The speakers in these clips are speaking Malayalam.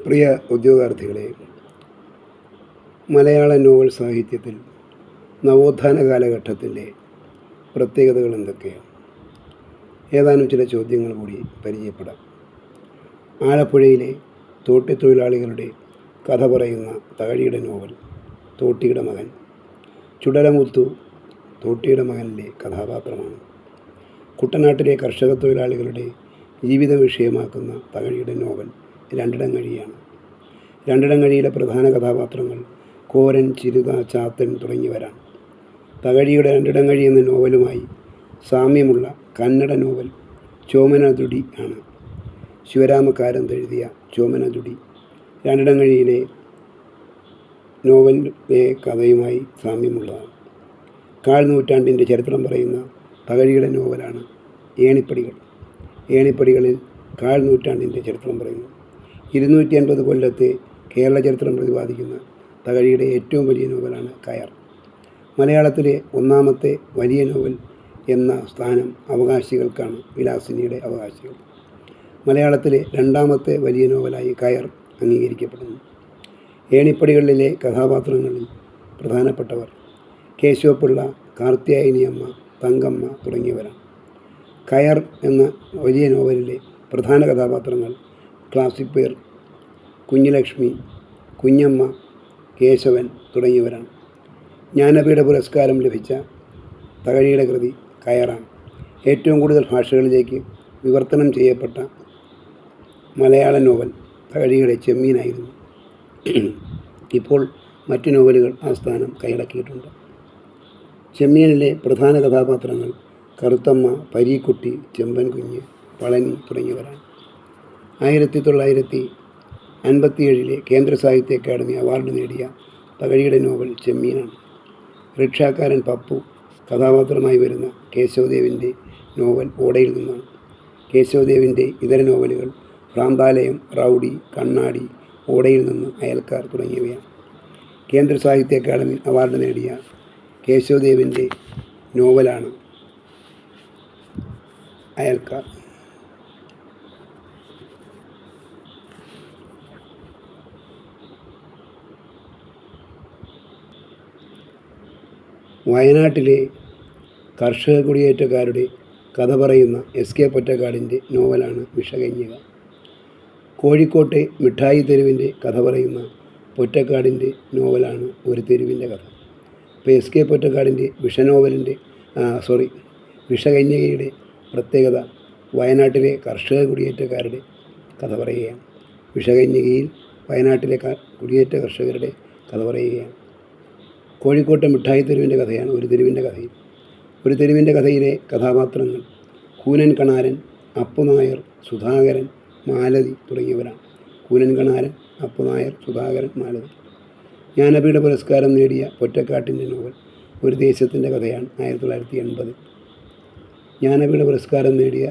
പ്രിയ ഉദ്യോഗാർത്ഥികളെ മലയാള നോവൽ സാഹിത്യത്തിൽ നവോത്ഥാന കാലഘട്ടത്തിന്റെ പ്രത്യേകതകൾ എന്തൊക്കെയാണ്? ഏതാനും ചില ചോദ്യങ്ങൾ കൂടി പരിചയപ്പെടാം. ആലപ്പുഴയിലെ തോട്ടിത്തൊഴിലാളികളുടെ കഥ പറയുന്ന തകഴിയുടെ നോവൽ തോട്ടിയുടെ മകൻ. ചുടലമുത്തു തോട്ടിയുടെ മകനിലെ കഥാപാത്രമാണ്. കുട്ടനാട്ടിലെ കർഷക തൊഴിലാളികളുടെ ജീവിത വിഷയമാക്കുന്ന തകഴിയുടെ നോവൽ രണ്ടിടങ്ങഴിയാണ് രണ്ടിടങ്ങഴിയിലെ പ്രധാന കഥാപാത്രങ്ങൾ കോരൻ ചിരുത ചാത്തൻ തുടങ്ങിയവരാണ്. തകഴിയുടെ രണ്ടിടങ്ങഴി എന്ന നോവലുമായി സാമ്യമുള്ള കന്നഡ നോവൽ ചോമനദുടി ആണ്. ശിവരാമക്കാരൻ എഴുതിയ ചോമനതുടി രണ്ടിടങ്ങഴിയിലെ നോവലിലെ കഥയുമായി സാമ്യമുള്ളതാണ്. കാൽ നൂറ്റാണ്ടിന്റെ ചരിത്രം പറയുന്ന തകഴിയുടെ നോവലാണ് ഏണിപ്പടികൾ. ഏണിപ്പടികളിൽ കാൽ നൂറ്റാണ്ടിന്റെ ചരിത്രം പറയുന്നു. ഇരുന്നൂറ്റി അൻപത് കൊല്ലത്തെ കേരള ചരിത്രം പ്രതിപാദിക്കുന്ന തകഴിയുടെ ഏറ്റവും വലിയ നോവലാണ് കയർ. മലയാളത്തിലെ ഒന്നാമത്തെ വലിയ നോവൽ എന്ന സ്ഥാനം അവകാശികൾക്കാണ് വിലാസിനിയുടെ അവകാശികൾ. മലയാളത്തിലെ രണ്ടാമത്തെ വലിയ നോവലായി കയർ അംഗീകരിക്കപ്പെടുന്നു. ഏണിപ്പടികളിലെ കഥാപാത്രങ്ങളിൽ പ്രധാനപ്പെട്ടവർ കേശവപിള്ള കാർത്തിയായനിയമ്മ തങ്കമ്മ തുടങ്ങിയവരാണ്. കയർ എന്ന വലിയ നോവലിലെ പ്രധാന കഥാപാത്രങ്ങൾ ക്ലാസിക് പേർ കുഞ്ഞുലക്ഷ്മി കുഞ്ഞമ്മ കേശവൻ തുടങ്ങിയവരാണ്. ജ്ഞാനപീഠ പുരസ്കാരം ലഭിച്ച തകഴിയുടെ കൃതി കയറാണ് ഏറ്റവും കൂടുതൽ ഭാഷകളിലേക്ക് വിവർത്തനം ചെയ്യപ്പെട്ട മലയാള നോവൽ തകഴിയുടെ ചെമ്മീനായിരുന്നു. ഇപ്പോൾ മറ്റു നോവലുകൾ ആ സ്ഥാനം കൈയടക്കിയിട്ടുണ്ട്. ചെമ്മീനിലെ പ്രധാന കഥാപാത്രങ്ങൾ കറുത്തമ്മ പരീക്കുട്ടി ചെമ്പൻ കുഞ്ഞ് പളനി തുടങ്ങിയവരാണ്. ആയിരത്തി തൊള്ളായിരത്തി അൻപത്തിയേഴിലെ കേന്ദ്ര സാഹിത്യ അക്കാദമി അവാർഡ് നേടിയ തകഴിയുടെ നോവൽ ചെമ്മീനാണ്. റിക്ഷാക്കാരൻ പപ്പു കഥാപാത്രമായി വരുന്ന കേശവദേവിന്റെ നോവൽ ഓടയിൽ നിന്നാണ്. കേശവദേവിന്റെ ഇതര നോവലുകൾ ഭ്രാന്താലയം റൗഡി കണ്ണാടി ഓടയിൽ നിന്ന് അയൽക്കാർ തുടങ്ങിയവയാണ്. കേന്ദ്ര സാഹിത്യ അക്കാദമി അവാർഡ് നേടിയ കേശവദേവിന്റെ നോവലാണ് അയൽക്കാർ. വയനാട്ടിലെ കർഷക കുടിയേറ്റക്കാരുടെ കഥ പറയുന്ന എസ് കെ പൊറ്റക്കാടിന്റെ നോവലാണ് വിഷകന്യക. കോഴിക്കോട്ടെ മിഠായി തെരുവിന്റെ കഥ പറയുന്ന പൊറ്റക്കാടിന്റെ നോവലാണ് ഒരു തെരുവിന്റെ കഥ. ഇപ്പോൾ എസ് കെ പൊറ്റക്കാടിന്റെ വിഷനോവലിന്റെ സോറി വിഷകന്യകയുടെ പ്രത്യേകത വയനാട്ടിലെ കർഷക കുടിയേറ്റക്കാരുടെ കഥ പറയുകയാണ്. വിഷകന്യകയിൽ വയനാട്ടിലെ കുടിയേറ്റ കർഷകരുടെ കഥ പറയുകയാണ്. കോഴിക്കോട്ടെ മിഠായി തെരുവിന്റെ കഥയാണ് ഒരു തെരുവിന്റെ കഥയിൽ ഒരു തെരുവിന്റെ കഥയിലെ കഥാപാത്രങ്ങൾ കൂനൻ കണാരൻ അപ്പുനായർ സുധാകരൻ മാലതി തുടങ്ങിയവരാണ്. കൂനൻ കണാരൻ അപ്പുനായർ സുധാകരൻ മാലതി. ജ്ഞാനപീഠ പുരസ്കാരം നേടിയ പൊറ്റക്കാട്ടിന്റെ നോവൽ ഒരു ദേശത്തിന്റെ കഥയാണ് ആയിരത്തി തൊള്ളായിരത്തി എൺപത് ജ്ഞാനപീഠ പുരസ്കാരം നേടിയ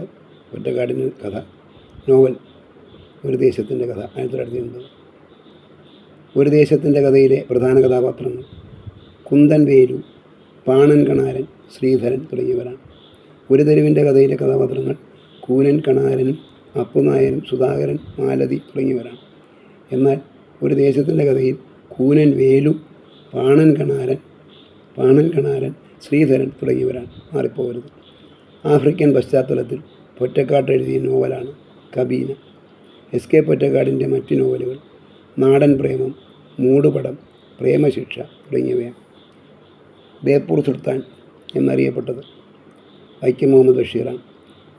ഒറ്റക്കാടിന്റെ കഥ നോവൽ ഒരു ദേശത്തിന്റെ കഥ ആയിരത്തി തൊള്ളായിരത്തി എൺപത് ഒരു ദേശത്തിന്റെ കഥയിലെ പ്രധാന കഥാപാത്രങ്ങൾ കുന്തൻ വേലു പാണൻ കണാരൻ ശ്രീധരൻ തുടങ്ങിയവരാണ്. ഒരു തെരുവിന്റെ കഥയിലെ കഥാപാത്രങ്ങൾ കൂനൻ കണാരനും അപ്പുനായനും സുധാകരൻ മാലതി തുടങ്ങിയവരാണ്. എന്നാൽ ഒരു ദേശത്തിന്റെ കഥയിൽ കൂനൻ വേലു പാണൻ കണാരൻ പാണൻ കണാരൻ ശ്രീധരൻ തുടങ്ങിയവരാണ് മാറിപ്പോകരുത് ആഫ്രിക്കൻ പശ്ചാത്തലത്തിൽ പൊറ്റക്കാട്ട് എഴുതിയ നോവലാണ് കബീന. എസ് കെ പൊറ്റക്കാടിന്റെ മറ്റ് നോവലുകൾ നാടൻ പ്രേമം മൂടുപടം പ്രേമശിക്ഷ തുടങ്ങിയവയാണ്. ബേപ്പൂർ സുൽത്താൻ എന്നറിയപ്പെട്ടത് വൈക്കം മുഹമ്മദ് ബഷീറാണ്.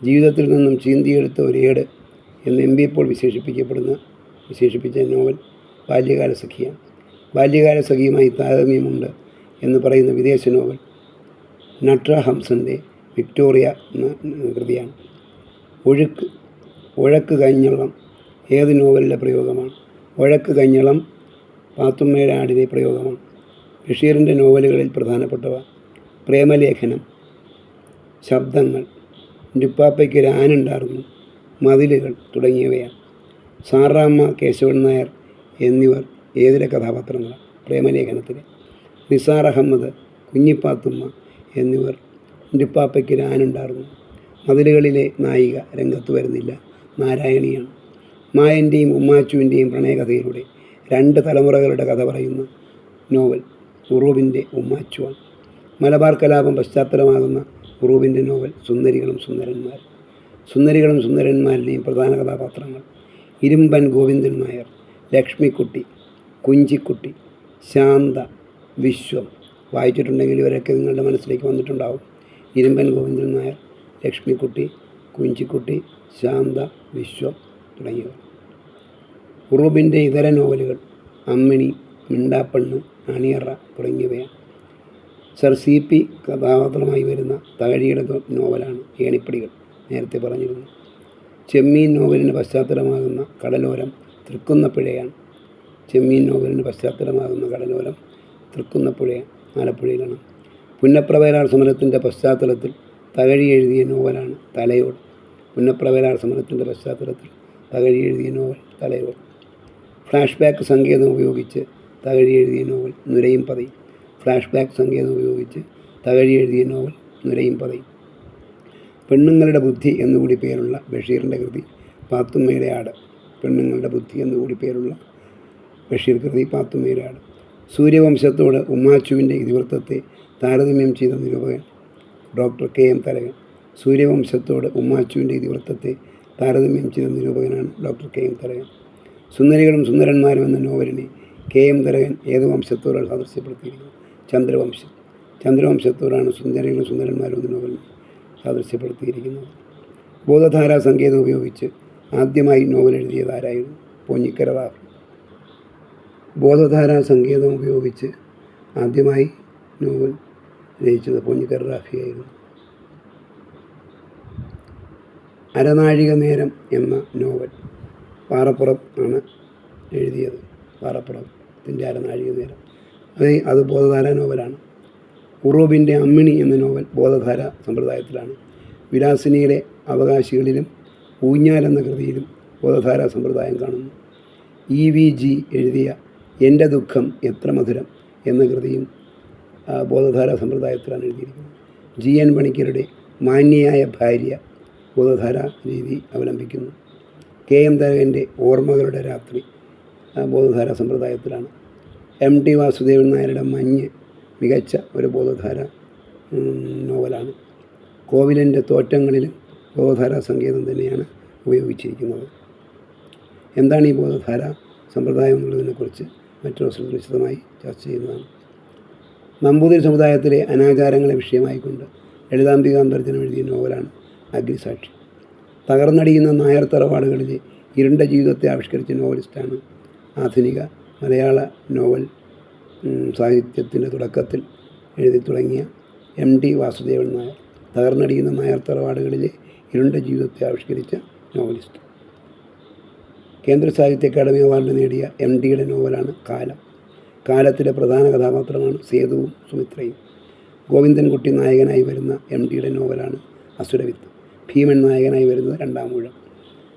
ജീവിതത്തിൽ നിന്നും ചീന്തിയെടുത്ത ഒരേട് എന്ന് എം ബി ഇപ്പോൾ വിശേഷിപ്പിക്കപ്പെടുന്ന വിശേഷിപ്പിച്ച നോവൽ ബാല്യകാല സഖിയാണ്. ബാല്യകാല സഖിയുമായി താരതമ്യമുണ്ട് എന്ന് പറയുന്ന വിദേശ നോവൽ നട്ര ഹംസന്റെ വിക്ടോറിയ എന്ന കൃതിയാണ്. ഒഴുക്ക് ഒഴക്ക് കഞ്ഞളം ഏത് നോവലിലെ പ്രയോഗമാണ്? ഒഴക്ക് കഞ്ഞളം പാത്തുമ്മയുടെ ആടിലെ പ്രയോഗമാണ്. ബഷീറിന്റെ നോവലുകളിൽ പ്രധാനപ്പെട്ടവ പ്രേമലേഖനം ശബ്ദങ്ങൾ ഡിപ്പാപ്പയ്ക്ക് ഒരു ആനുണ്ടായിരുന്നു മതിലുകൾ തുടങ്ങിയവയാണ്. സാറാമ്മ കേശവൻ നായർ എന്നിവർ ഏതിലെ കഥാപാത്രങ്ങളാണ് പ്രേമലേഖനത്തിലെ? നിസാർ അഹമ്മദ് കുഞ്ഞിപ്പാത്തുമ്മ എന്നിവർ ഡിപ്പാപ്പയ്ക്ക് ഒരു ആനുണ്ടായിരുന്നു മതിലുകളിലെ നായിക രംഗത്ത് വരുന്നില്ല. നാരായണിയാണ്. മായന്റെയും ഉമ്മാച്ചുവിന്റെയും പ്രണയകഥയിലൂടെ രണ്ട് തലമുറകളുടെ കഥ പറയുന്ന നോവൽ ഉറൂബിന്റെ ഉമ്മാച്ചുവൻ. മലബാർ കലാപം പശ്ചാത്തലമാകുന്ന ഉറൂബിന്റെ നോവൽ സുന്ദരികളും സുന്ദരന്മാർ സുന്ദരികളും സുന്ദരന്മാരിലെയും പ്രധാന കഥാപാത്രങ്ങൾ ഇരുമ്പൻ ഗോവിന്ദൻ നായർ ലക്ഷ്മിക്കുട്ടി കുഞ്ചിക്കുട്ടി ശാന്ത വിശ്വം. വായിച്ചിട്ടുണ്ടെങ്കിൽ ഇവരൊക്കെ നിങ്ങളുടെ മനസ്സിലേക്ക് വന്നിട്ടുണ്ടാവും. ഇരുമ്പൻ ഗോവിന്ദൻ നായർ ലക്ഷ്മിക്കുട്ടി കുഞ്ചിക്കുട്ടി ശാന്ത വിശ്വം തുടങ്ങിയവർ. ഉറൂബിന്റെ ഇതര നോവലുകൾ അമ്മിണി മിണ്ടാപ്പെണ്ണ് അണിയറ തുടങ്ങിയവയാണ്. സർ സി പി കഥാപാത്രമായി വരുന്ന തകഴിയുടെ നോവലാണ് ഏണിപ്പടികൾ നേരത്തെ പറഞ്ഞിരുന്നു ചെമ്മീൻ നോവലിന് പശ്ചാത്തലമാകുന്ന കടലോരം തൃക്കുന്നപ്പുഴയാണ്. ചെമ്മീൻ നോവലിന് പശ്ചാത്തലമാകുന്ന കടലോരം തൃക്കുന്നപ്പുഴ ആലപ്പുഴയിലാണ്. പുന്നപ്രവേലാർ സമരത്തിന്റെ പശ്ചാത്തലത്തിൽ തകഴി എഴുതിയ നോവലാണ് തലയോട്. പുന്നപ്രവേലാർ സമരത്തിന്റെ പശ്ചാത്തലത്തിൽ തകഴി എഴുതിയ നോവൽ തലയോട്. ഫ്ലാഷ് ബാക്ക് സങ്കേതം ഉപയോഗിച്ച് തകഴി എഴുതിയ novel Nurayum Pathayum flashback സംഗീതം ഉപയോഗിച്ച് തകഴി എഴുതിയ നോവൽ നുരയും പതയും പെണ്ണുങ്ങളുടെ ബുദ്ധി എന്നുകൂടി പേരുള്ള ബഷീറിന്റെ കൃതി പാത്തുമ്മയുടെ ആട് പെണ്ണുങ്ങളുടെ ബുദ്ധി എന്നുകൂടി പേരുള്ള ബഷീർ കൃതി പാത്തുമ്മയുടെ ആട് സൂര്യവംശത്തോട് ഉമ്മാച്ചുവിന്റെ ഇതിവൃത്തത്തെ താരതമ്യം ചെയ്ത നിരൂപകൻ ഡോക്ടർ കെ എം തരകൻ. സൂര്യവംശത്തോട് ഉമ്മാച്ചുവിന്റെ ഇതിവൃത്തത്തെ താരതമ്യം ചെയ്ത നിരൂപകനാണ് ഡോക്ടർ കെ എം തരകൻ. സുന്ദരികളും സുന്ദരന്മാരും എന്ന നോവലിനെ കെ എം കരകൻ ഏത് വംശത്തോടാണ് സാദൃശ്യപ്പെടുത്തിയിരിക്കുന്നത്? ചന്ദ്രവംശം. ചന്ദ്രവംശത്തോടാണ് സുന്ദരികളും സുന്ദരന്മാരും എന്ന നോവൽ സാദൃശ്യപ്പെടുത്തിയിരിക്കുന്നത്. ബോധധാരാ സങ്കേതം ഉപയോഗിച്ച് ആദ്യമായി നോവൽ എഴുതിയതാരായിരുന്നു പോഞ്ഞിക്കര റാഫി ബോധധാരാ സങ്കേതം ഉപയോഗിച്ച് ആദ്യമായി നോവൽ രചിച്ചത് പോഞ്ഞിക്കര റാഫിയായിരുന്നു അരനാഴിക നേരം എന്ന നോവൽ പാറപ്പുറം ആണ് എഴുതിയത്. പാറപ്പുറത്തിന്റെ അരനാഴിക നേരം അത് അത് ബോധധാര നോവലാണ്. ഉറൂബിന്റെ അമ്മിണി എന്ന നോവൽ ബോധധാര സമ്പ്രദായത്തിലാണ്. വിലാസിനിയുടെ അവകാശികളിലും ഊഞ്ഞാൽ എന്ന കൃതിയിലും ബോധധാര സമ്പ്രദായം കാണുന്നു. ഇ വി ജി എഴുതിയ എന്റെ ദുഃഖം എത്ര മധുരം എന്ന കൃതിയും ബോധധാര സമ്പ്രദായത്തിലാണ് എഴുതിയിരിക്കുന്നത്. ജി എൻ പണിക്കരുടെ മാന്യയായ ഭാര്യ ബോധധാര രീതി അവലംബിക്കുന്നു. കെ എം തരകന്റെ ഓർമ്മകളുടെ രാത്രി ബോധധാര സമ്പ്രദായത്തിലാണ്. എം ടി വാസുദേവൻ നായരുടെ മഞ്ഞ് മികച്ച ഒരു ബോധധാര നോവലാണ്. കോവിലിന്റെ തോറ്റങ്ങളിലും ബോധധാര സംഗീതം തന്നെയാണ് ഉപയോഗിച്ചിരിക്കുന്നത്. എന്താണ് ഈ ബോധധാര സമ്പ്രദായം എന്നുള്ളതിനെക്കുറിച്ച് മറ്റൊരു ദിവസം വിശദമായി ചർച്ച ചെയ്യുന്നതാണ്. നമ്പൂതിരി സമുദായത്തിലെ അനാചാരങ്ങളെ വിഷയമായിക്കൊണ്ട് ലളിതാംബികാന്തർജനം എഴുതിയ നോവലാണ് അഗ്നിസാക്ഷി. തകർന്നടിയുന്ന നായർ തറവാടുകളിലെ ഇരുണ്ട ജീവിതത്തെ ആവിഷ്കരിച്ച നോവലിസ്റ്റാണ് ആധുനിക മലയാള നോവൽ സാഹിത്യത്തിന്റെ തുടക്കത്തിൽ എഴുതി തുടങ്ങിയ എം ടി വാസുദേവൻ നായർ തകർന്നടിയുന്ന നായർ തറവാടുകളിലെ ഇരുണ്ട ജീവിതത്തെ ആവിഷ്കരിച്ച നോവലിസ്റ്റ്. കേന്ദ്ര സാഹിത്യ അക്കാദമി അവാർഡ് നേടിയ എം ഡിയുടെ നോവലാണ് കാലം. കാലത്തിലെ പ്രധാന കഥാപാത്രമാണ് സേതുവും സുമിത്രയും. ഗോവിന്ദൻകുട്ടി നായകനായി വരുന്ന എം ഡിയുടെ നോവലാണ് അസുരവിത്ത്. ഭീമൻ നായകനായി വരുന്നത് രണ്ടാം മൂഴം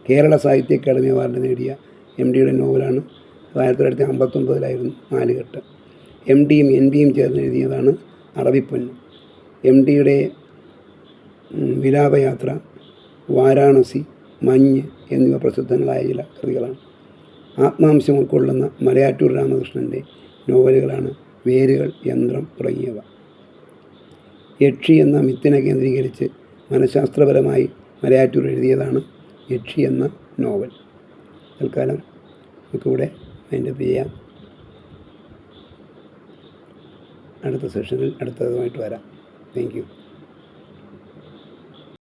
കേരള സാഹിത്യ അക്കാദമി അവാർഡ് നേടിയ എം ഡിയുടെ നോവലാണ് ആയിരത്തി തൊള്ളായിരത്തി അമ്പത്തൊമ്പതിലായിരുന്നു നാലുകെട്ട് എം ഡിയും എൻ ബിയും ചേർന്ന് എഴുതിയതാണ് അറബിപ്പൊന്ന് എം ഡിയുടെ വിലാപയാത്ര വാരാണസി മഞ്ഞ് എന്നിവ പ്രസിദ്ധങ്ങളായ ചില കൃതികളാണ്. ആത്മാംശം ഉൾക്കൊള്ളുന്ന മലയാറ്റൂർ രാമകൃഷ്ണന്റെ നോവലുകളാണ് വേരുകൾ യന്ത്രം തുടങ്ങിയവ. യക്ഷി എന്ന മിത്തിനെ കേന്ദ്രീകരിച്ച് മനഃശാസ്ത്രപരമായി മലയാറ്റൂർ എഴുതിയതാണ് യക്ഷി എന്ന നോവൽ. തൽക്കാലം നമുക്കിവിടെ അതിന്റെ ചെയ്യാം അടുത്ത സെഷനിൽ അടുത്തതുമായിട്ട് വരാം. Thank you